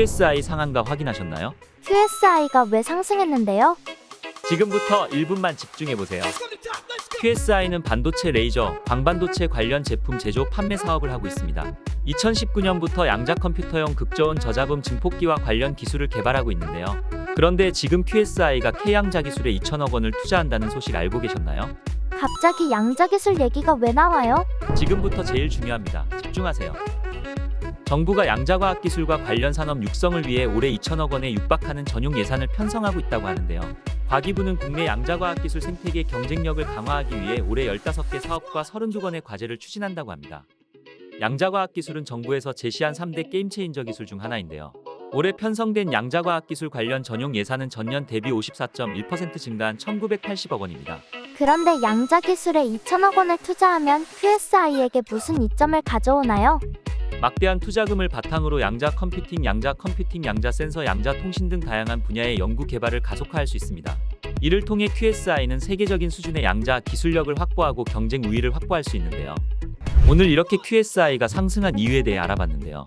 QSI 상한가 확인하셨나요? QSI가 왜 상승했는데요? 지금부터 1분만 집중해 보세요. QSI는 반도체 레이저, 광반도체 관련 제품 제조 판매 사업을 하고 있습니다. 2019년부터 양자 컴퓨터용 극저온 저자분 증폭기와 관련 기술을 개발하고 있는데요. 그런데 지금 QSI가 K양자 기술에 2천억 원을 투자한다는 소식 알고 계셨나요? 갑자기 양자기술 얘기가 왜 나와요? 지금부터 제일 중요합니다. 집중하세요. 정부가 양자과학 기술과 관련 산업 육성을 위해 올해 2천억 원에 육박하는 전용 예산을 편성하고 있다고 하는데요. 과기부는 국내 양자과학 기술 생태계 경쟁력을 강화하기 위해 올해 15개 사업과 32건의 과제를 추진한다고 합니다. 양자과학 기술은 정부에서 제시한 3대 게임 체인저 기술 중 하나인데요. 올해 편성된 양자과학 기술 관련 전용 예산은 전년 대비 54.1% 증가한 1,980억 원입니다. 그런데 양자 기술에 2천억 원을 투자하면 QSI에게 무슨 이점을 가져오나요? 막대한 투자금을 바탕으로 양자 컴퓨팅, 양자 컴퓨팅, 양자 센서, 양자 통신 등 다양한 분야의 연구 개발을 가속화할 수 있습니다. 이를 통해 QSI는 세계적인 수준의 양자 기술력을 확보하고 경쟁 우위를 확보할 수 있는데요. 오늘 이렇게 QSI가 상승한 이유에 대해 알아봤는데요.